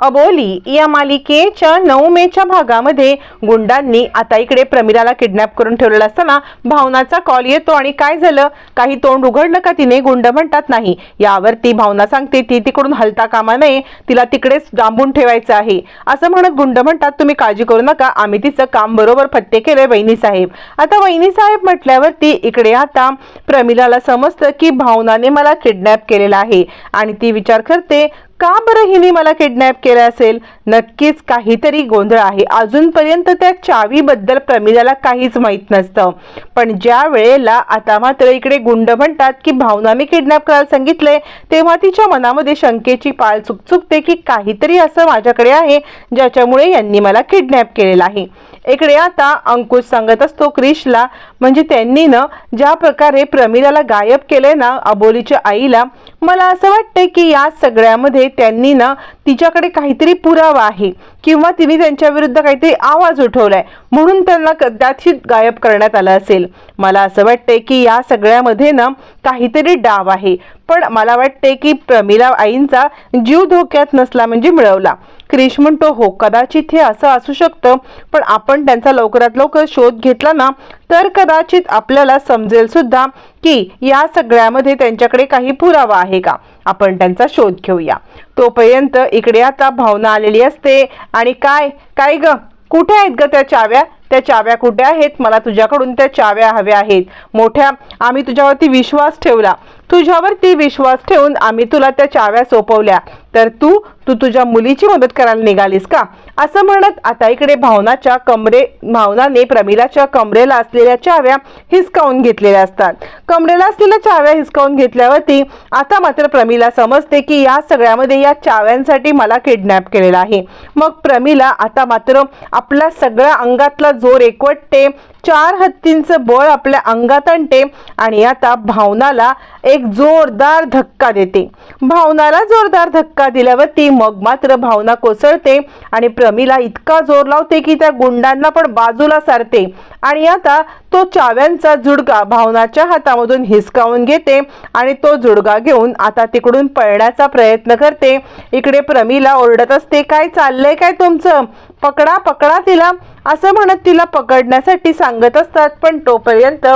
अबोली या मालिकेच्या नऊ मेच्या भागामध्ये गुंडांनी आता इकडे प्रमिलाला किडनॅप करून ठेवलेला असताना भावनाचा कॉल येतो आणि काय झालं? काही तोंड उघडलं का तिने? गुंड म्हणतात नाही यावरती भावना सांगते ती. तिकडून हलता कामा नये. तिला तिकडेच डांबून ठेवायचं आहे. असं म्हणत गुंड म्हणतात तुम्ही काळजी करू नका. आम्ही तिचं काम बरोबर फत्ते केले वहिनी साहेब. आता वहिनी साहेब म्हटल्यावरती इकडे आता प्रमिलाला समजतं की भावनाने मला किडनॅप केलेला आहे आणि ती विचार करते का बरं हिने मला किडनॅप केलं असेल? नक्कीच काहीतरी गोंधळ आहे. अजूनपर्यंत त्या चावीबद्दल प्रमिलाला काहीच माहीत नसतं. पण ज्या वेळेला आता मात्र इकडे गुंड म्हणतात की भावनाने किडनॅप करायला सांगितलंय तेव्हा तिच्या मनामध्ये शंकेची पाळ चुकचुकते की काहीतरी असं माझ्याकडे आहे ज्याच्यामुळे यांनी मला किडनॅप केलेलं आहे. इकडे आता अंकुश सांगत असतो क्रिशला म्हणजे त्यांनी ना ज्या प्रकारे प्रमिलाला गायब केलंय ना अबोलीच्या आईला मला असं वाटतंय की या सगळ्यामध्ये त्यांनी ना तिच्याकडे काहीतरी पुरावा आहे किंवा तिने त्यांच्या विरुद्ध काहीतरी आवाज उठवलाय म्हणून त्यांना कदाचित गायब करण्यात आलं असेल. मला असं वाटतंय की या सगळ्यामध्ये ना काहीतरी डाव आहे पण मला वाटते की प्रमिला आईंचा जीव धोक्यात नसला म्हणजे मिळवला. क्रिश म्हणतो हो कदाचित हे असं असू शकतं पण आपण त्यांचा लवकरात लवकर शोध घेतला ना तर कदाचित आपल्याला समजेल सुद्धा की या सगळ्यामध्ये त्यांच्याकडे काही पुरावा आहे का? आपण त्यांचा शोध घेऊया. तोपर्यंत इकडे आता भावना आलेली असते. आणि काय? काय ग? कुठे आहेत ग त्या चाव्या? त्या चाव्या कुठे आहेत? मला तुझ्याकडून त्या चाव्या हव्या आहेत. मोठ्या आम्ही तुझ्यावरती विश्वास ठेवला. तुझ्यावरती विश्वास ठेवून आम्ही तुला त्या चाव्या सोपवल्या. तर तू तू तुझ्या मुलीची मदत करायला निघालीस का? असं म्हणत आता इकडे भावनाच्या कमरे भावनाने प्रमिलाच्या कमरेला असलेल्या चाव्या हिसकावून घेतलेल्या असतात. कमरेला असलेल्या चाव्या हिसकावून घेतल्यावरती आता मात्र प्रमिला समजते की या सगळ्यामध्ये या चाव्यांसाठी मला किडनॅप केलेला आहे. मग प्रमिला आता मात्र आपला सगळ्या अंगातला जोर एकवटते चार हत्तींचं बळ आपल्या अंगात आणते आणि आता भावनाला एक जोरदार धक्का देते. भावनाला जोरदार धक्का दिल्यावरती मग मात्र भावना कोसळते आणि प्रमिला इतका जोर लावते की त्या गुंडांना पण बाजूला सारते. आणि आता तो चाव्यांचा जुडगा भावनाच्या हातामधून हिसकावून घेते आणि तो जुडगा घेऊन आता तिकडून पळण्याचा प्रयत्न करते. इकडे प्रमिला ओरडत असते काय चाललंय? काय तुमचं? पकडा पकडा तिला. असं म्हणत तिला पकडण्यासाठी सांगत असतात पण तोपर्यंत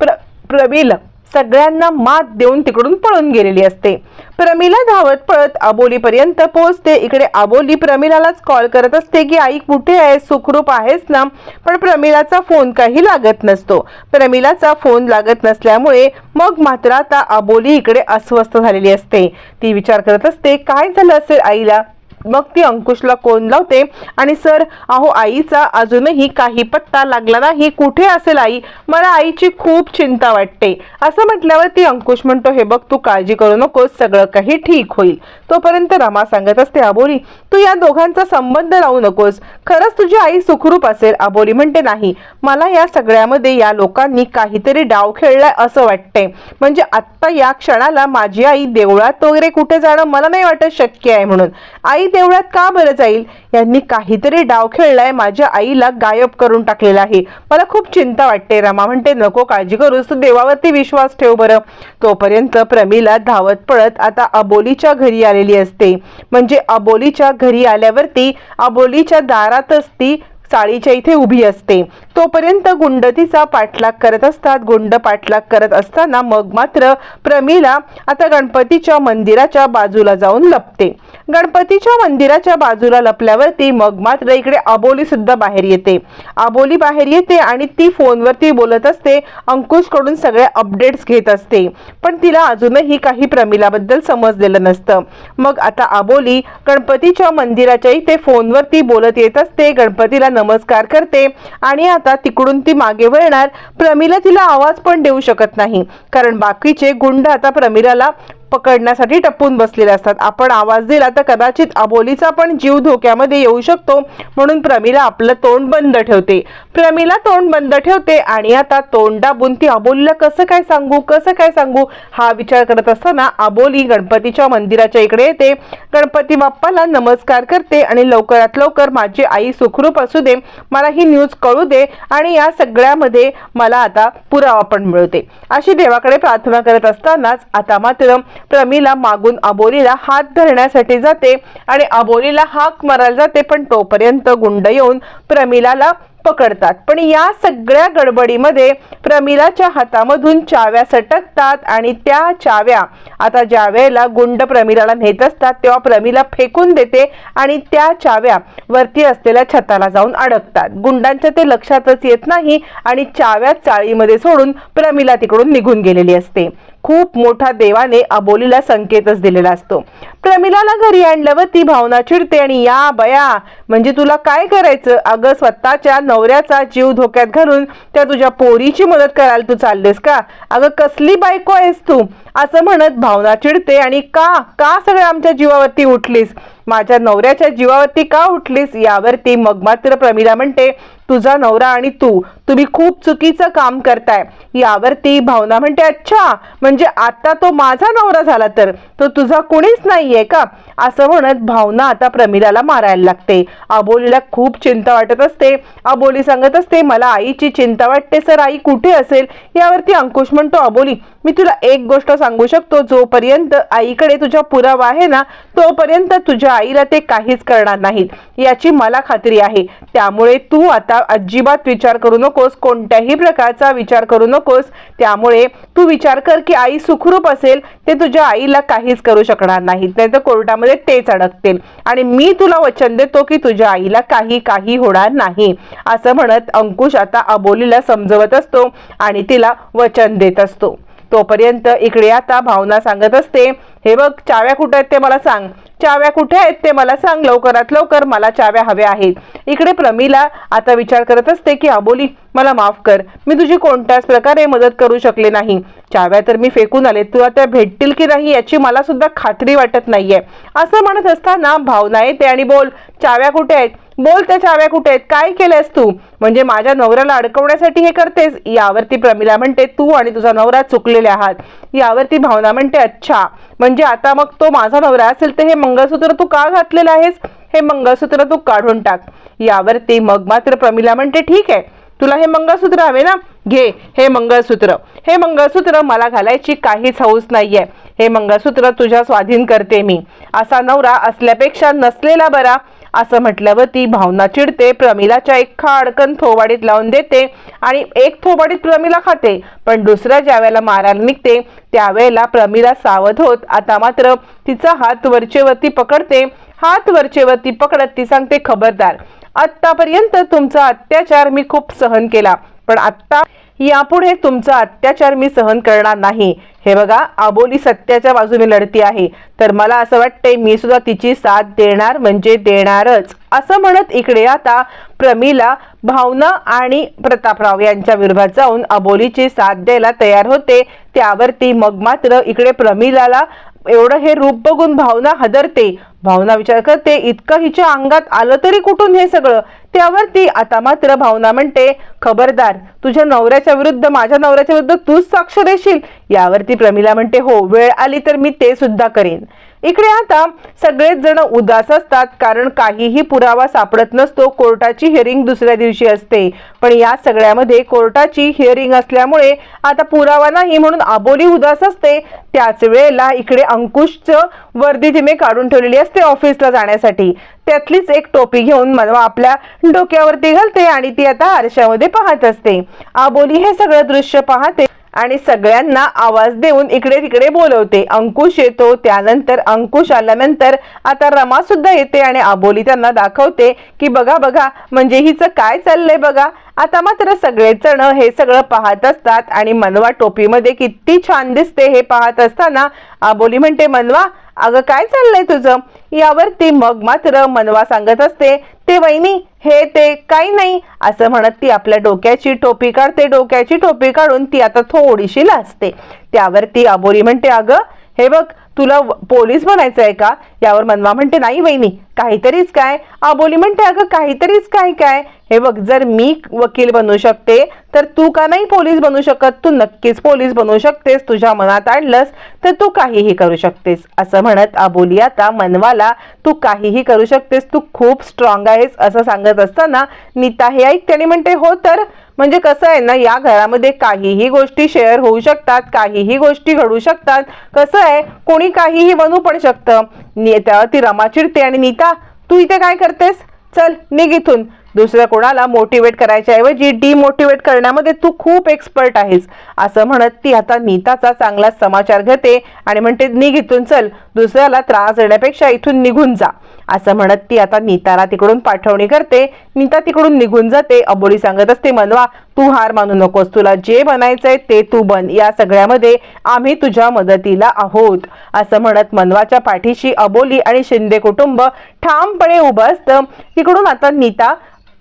प्र प्रमिला सगळ्यांना मात देऊन तिकडून पळून गेलेली असते. प्रमिला धावत पळत आबोलीपर्यंत पोहोचते. इकडे आबोली प्रमिलालाच कॉल करत असते की आई कुठे आहे सुखरूप आहेस ना? पण प्रमिलाचा फोन काही लागत नसतो. प्रमिलाचा फोन लागत नसल्यामुळे मग मात्र आता आबोली इकडे अस्वस्थ झालेली असते. ती विचार करत असते काय झालं असेल आईला? मग ती अंकुशला कोण लावते? आणि सर अहो आईचा अजूनही काही पत्ता लागला नाही. कुठे असेल आई? मला आईची खूप चिंता वाटते. असं म्हटल्यावर ती अंकुश म्हणतो हे बघ तू काळजी करू नकोस. सगळं काही ठीक होईल. तोपर्यंत रमा सांगत असते आबोली तू या दोघांचा संबंध लावू नकोस. खरंच तुझी आई सुखरूप असेल. आबोली म्हणते नाही. मला या सगळ्यामध्ये या लोकांनी काहीतरी डाव खेळलाय असं वाटतंय. म्हणजे आत्ता या क्षणाला माझी आई देवळात वगैरे कुठे जाणं मला नाही वाटत शक्य आहे म्हणून. आई देवळात का बरं जाईल? यांनी काहीतरी डाव खेळलाय माझ्या आईला गायब करून टाकलेला आहे. मला खूप चिंता वाटते रमा म्हणते नको काळजी करूस तू देवावरती विश्वास ठेव बरं. तोपर्यंत प्रमिला धावत पळत आता अबोलीच्या घरी आलेली असते. म्हणजे अबोलीच्या घरी आल्यावरती अबोलीच्या दारातच ती चाळीच्या इथे उभी असते. तोपर्यंत गुंड तिचा पाठलाग करत असतात. गुंड पाठलाग करत असताना मग मात्र प्रमिला आता गणपतीच्या मंदिराच्या बाजूला जाऊन लपते. गणपतीच्या मंदिराच्या बाजूला लपल्यावरती मग मात्र इकडे आबोली सुद्धा बाहेर येते. आबोली बाहेर येते आणि ती फोनवरती बोलत असते. अंकुशकडून सगळे अपडेट्स घेत असते. पण तिला अजूनही काही प्रमिलाबद्दल समजलेलं नसतं. मग आता आबोली गणपतीच्या मंदिराच्या इथे फोनवरती बोलत येत असते. गणपतीला नमस्कार करते आणि आता तिकडून ती मागे वळणार. प्रमिला तिला आवाज पण देऊ शकत नाही. कारण बाकीचे गुंड आता प्रमिलाला पकडण्यासाठी टपून बसलेले असतात. आपण आवाज दिला तर कदाचित अबोलीचा पण जीव धोक्यामध्ये येऊ शकतो. म्हणून प्रमिला आपलं तोंड बंद ठेवते. प्रमिला तोंड बंद ठेवते आणि आता तोंड दाबून ती अबोलीला कसं काय सांगू कसं काय सांगू? हा विचार करत असताना अबोली गणपतीच्या मंदिराच्या इकडे येते. गणपती बाप्पाला नमस्कार करते आणि लवकरात लवकर माझी आई सुखरूप असू दे मला ही न्यूज कळू दे आणि या सगळ्यामध्ये मला आता पुरावा पण मिळते अशी देवाकडे प्रार्थना करत असतानाच आता मात्र प्रमिला मागून अबोलीला हात धरण्यासाठी जाते आणि अबोलीला हाक मारायला जाते पण तोपर्यंत गुंड येऊन प्रमिलाला पकडतात. पण या सगळ्या गडबडीमध्ये प्रमिलाच्या हातामधून चाव्या सटकतात आणि त्या चाव्या आता ज्या वेळेला गुंड प्रमिलाला नेत असतात तेव्हा प्रमिला फेकून देते आणि त्या चाव्या वरती असलेल्या छताला जाऊन अडकतात. गुंडांच्या ते लक्षातच येत नाही आणि चाव्या चाळीमध्ये सोडून प्रमिला तिकडून निघून गेलेली असते. खूप मोठा देवाने अबोलीला संकेतच दिलेला असतो. प्रमिलाला घरी आणल्यावर ती भावना चिडते आणि या बया म्हणजे तुला काय करायचं? अगं स्वतःच्या नवऱ्याचा जीव धोक्यात घालून त्या तुझ्या पोरीची मदत करायला तू चाललेस का? अगं कसली बायको आहेस तू? असं म्हणत भावना चिडते आणि का का सगळं आमच्या जीवावरती उठलीस? माझ्या नवऱ्याच्या जीवावरती का उठलीस? यावरती मग मात्र प्रमिला म्हणते तुझा नवरा आणि तू तुम्ही खूप चुकीचं काम करताय. यावरती भावना म्हणते अच्छा म्हणजे आता तो माझा नवरा झाला तर? तो तुझा कुणीच नाहीये का? असं म्हणत भावना आता प्रमिलाला मारायला लागते. अबोलीला खूप चिंता वाटत असते. अबोली सांगत असते मला आईची चिंता वाटते सर. आई कुठे असेल? यावरती अंकुश म्हणतो अबोली मी तुला एक गोष्ट सांगू शकतो. जोपर्यंत आईकडे तुझा पुरावा आहे ना तोपर्यंत तुझ्या आईला ते काहीच करणार नाहीत. याची मला खात्री आहे. त्यामुळे तू आता अजिबात विचार करू नकोस. कोणत्याही प्रकारचा विचार करू नकोस. त्यामुळे तू विचार कर की आई सुखरूप असेल ते तुझ्या आईला काहीच करू शकणार नाहीत. नाही तर कोर्टामध्ये तेच अडकतील. आणि मी तुला वचन देतो की तुझ्या आईला काही काही होणार नाही. असं म्हणत अंकुश आता अबोलीला समजवत असतो आणि तिला वचन देत असतो. तोपर्यंत इकडे आता भावना सांगत असते हे बघ चाव्या कुठे आहेत ते मला सांग. चाव्या कुठे आहेत ते मला सांग. लवकरात लवकर मला चाव्या हव्या आहेत. इकडे प्रमिला आता विचार करत असते की अबोली मला माफ कर. मी तुझी कोणत्याच प्रकारे मदत करू शकले नाही. चाव्या तर मी फेकून आले. तुला त्या भेटतील की नाही याची मला सुद्धा खात्री वाटत नाहीये. असं म्हणत असताना भावना येते आणि बोल चाव्या कुठे आहेत? बोल त्या चाव्या कुठे आहेत? काय केलंयस तू? म्हणजे माझ्या नवऱ्याला अडकवण्यासाठी हे करतेस? यावरती प्रमिला म्हणते तू आणि तुझा नवरा चुकलेले आहात. यावरती भावना म्हणते अच्छा म्हणजे आता मग तो माझा नवरा असेल तर हे मंगळसूत्र तू का घातलेलं आहेस? हे मंगळसूत्र तू काढून टाक. यावरती मग मात्र प्रमिला म्हणते ठीक आहे तुला हे मंगळसूत्र हवे ना? घे हे मंगळसूत्र. हे मंगळसूत्र मला घालायची काहीच हौस नाहीये. हे मंगळसूत्र तुझ्या स्वाधीन करते मी. असा नवरा असल्यापेक्षा नसलेला बरा. असं म्हटल्यावर ती भावना चिडते प्रमिलाच्या एक खाडकन थोबाडीत लावून देते आणि एक थोबाडीत प्रमिला खाते. पण दुसऱ्या ज्या वेळेला मारायला निघते त्यावेळेला प्रमिला सावध होत आता मात्र तिचा हात वरचेवरती पकडते. हात वरचेवरती पकडत ती सांगते खबरदार आत्तापर्यंत तुमचा अत्याचार मी खूप सहन केला पण आत्ता यापुढे तुमचा अत्याचार मी सहन करणार नाही. हे बघा आबोली सत्याच्या बाजूने लढती आहे. तर मला असं वाटतंय मी सुद्धा तिची साथ देणार म्हणजे देणारच. असं म्हणत इकडे आता प्रमिला भावना आणि प्रतापराव यांच्या विरोधात जाऊन अबोलीची साथ द्यायला तयार होते. त्यावरती मग मात्र इकडे प्रमिलाला एवढं हे रूप बघून भावना हदरते. भावना विचार करते इतकं हिच्या अंगात आलं तरी कुठून हे सगळं? त्यावरती आता मात्र भावना म्हणते खबरदार तुझ्या नवऱ्याच्या विरुद्ध माझ्या नवऱ्याच्या विरुद्ध तूच साक्ष देशील? यावरती प्रमिला म्हणते हो वेळ आली तर मी ते सुद्धा करेन. इकडे आता सगळेच जण उदास असतात कारण काहीही पुरावा सापडत नसतो. कोर्टाची हिअरिंग दुसऱ्या दिवशी असते. पण या सगळ्यामध्ये कोर्टाची हिअरिंग असल्यामुळे आता पुरावा नाही म्हणून आबोली उदास असते. त्याच वेळेला इकडे अंकुशचं वर्दी तिने काढून ठेवलेली असते ऑफिसला जाण्यासाठी. त्यातलीच एक टोपी घेऊन आपल्या डोक्यावरती घालते आणि ती आता आरशामध्ये पाहत असते. आबोली हे सगळं दृश्य पाहते. आणि सगळ्यांना आवाज देऊन इकडे तिकडे बोलवते. अंकुश येतो त्यानंतर अंकुश आल्यानंतर आता रमा सुद्धा येते आणि आबोली त्यांना दाखवते की बघा बघा म्हणजे हिचं काय चाललंय बघा. आता मात्र सगळेजण हे सगळं पाहत असतात आणि मनवा टोपीमध्ये किती छान दिसते हे पाहत असताना आबोली म्हणते मनवा अगं काय चाललंय तुझं? यावरती मग मात्र मनवा सांगत असते ते वहिनी हे ते काही नाही असं म्हणत ती आपल्या डोक्याची टोपी काढते. डोक्याची टोपी काढून ती आता थोडीशी लाजते. त्यावरती अबोरी म्हणते अगं हे बघ तुला पोलीस बनायचं आहे का? यावर मनवा म्हणते नाही वहिनी काहीतरीच काय. आबोली म्हणते अगं काहीतरीच काय काय? हे बघ जर मी वकील बनू शकते तर तू का नाही पोलीस बनू शकत? तू नक्कीच पोलीस बनू शकतेस तुझ्या मनात आणलंस तर तू काहीही करू शकतेस. असं म्हणत आबोली आता मनवाला तू काहीही करू शकतेस तू खूप स्ट्रॉंग आहेस असं सांगत असताना नीता हे ऐकते आणि म्हणते हो तर? म्हणजे कसं आहे ना या घरामध्ये काहीही गोष्टी शेअर होऊ शकतात काहीही गोष्टी घडू शकतात. कसं आहे कोणी काहीही बनू पण शकतं. नि- ती रमा चिडते आणि नीता तू इथे काय करतेस? चल निघ इथून. दुसऱ्या कोणाला मोटिवेट करायच्या ऐवजी डिमोटिवेट करण्यामध्ये तू खूप एक्सपर्ट आहेस. असं म्हणत ती आता नीताचा चांगला समाचार घेते आणि म्हणते निघ इथून चल. दुसऱ्याला त्रास देण्यापेक्षा इथून निघून जा. असं म्हणत ती आता नीताला तिकडून पाठवणी करते. नीता तिकडून निघून जाते. अबोली सांगत असते मनवा तू हार मानू नकोस. तुला जे बनायचंय ते तू बन. या सगळ्यामध्ये आम्ही तुझ्या मदतीला आहोत. असं म्हणत मनवाच्या पाठीशी अबोली आणि शिंदे कुटुंब ठामपणे उभं असतं. तिकडून आता नीता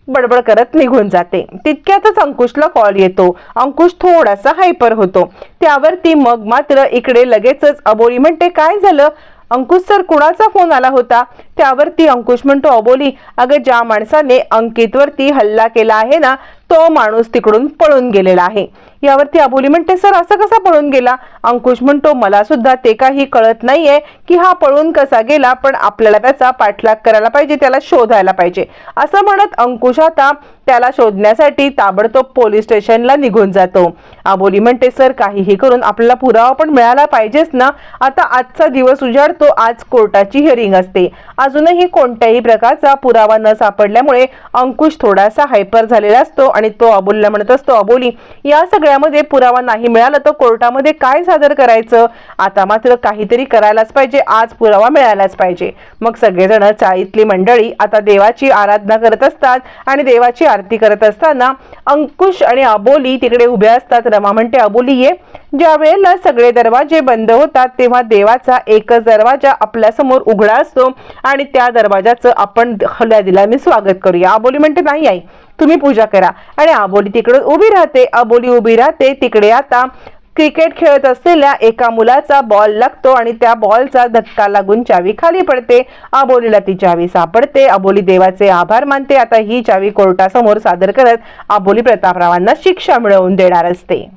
बडबड करत निघून जाते. तितक्यातच अंकुशला कॉल येतो. अंकुश थोडासा हायपर होतो. त्यावरती मग मात्र इकडे लगेचच अबोली म्हणते काय झालं? अंकुश सर कुणाचा फोन आला होता? त्यावरती अंकुश म्हणतो अबोली अगं ज्या माणसाने अंकितवरती हल्ला केला आहे ना तो माणूस तिकडून पळून गेलेला आहे. यावरती अबोली म्हणते सर असं कसा पळून गेला? अंकुश म्हणतो मला सुद्धा ते काही कळत नाहीये की हा पळून कसा गेला पण आपल्याला त्याचा पाठलाग करायला पाहिजे त्याला शोधायला पाहिजे. असं म्हणत अंकुश आता त्याला शोधण्यासाठी ताबडतोब पोलीस स्टेशनला निघून जातो. अबोली म्हणते सर काहीही करून आपल्याला पुरावा पण मिळाला पाहिजेच ना. आता आजचा दिवस उजाडतो आज कोर्टाची हिअरिंग असते. अजूनही कोणत्याही प्रकारचा पुरावा न सापडल्यामुळे अंकुश थोडासा हायपर झालेला असतो आणि तो अबोलीला म्हणत असतो अबोली या सगळ्यामध्ये पुरावा नाही मिळाला तर कोर्टामध्ये काय सादर करायचं? आता मात्र काहीतरी करायलाच पाहिजे आज पुरावा मिळालाच पाहिजे. मग सगळेजण चाळीतली मंडळी आता देवाची आराधना करत असतात आणि देवाची आरती करत असताना अंकुश आणि अबोली तिकडे उभ्या असतात. रमा म्हणते अबोली ये. ज्या वेळेला सगळे दरवाजे बंद होतात तेव्हा देवाचा एकच दरवाजा आपल्यासमोर उघडा असतो आणि आणि त्या दरवाजाचं आपण हल्या मी स्वागत करूया अबोली म्हणते नाही आई तुम्ही पूजा करा. आणि अबोली तिकडे उभी राहते. अबोली उभी राहते. तिकडे आता क्रिकेट खेळत असलेल्या एका मुलाचा बॉल लागतो आणि त्या बॉलचा धक्का लागून चावी खाली पडते. अबोलीला ती चावी सापडते. अबोली देवाचे आभार मानते. आता ही चावी कोर्टासमोर सादर करत अबोली प्रतापरावांना शिक्षा मिळवून देणार असते.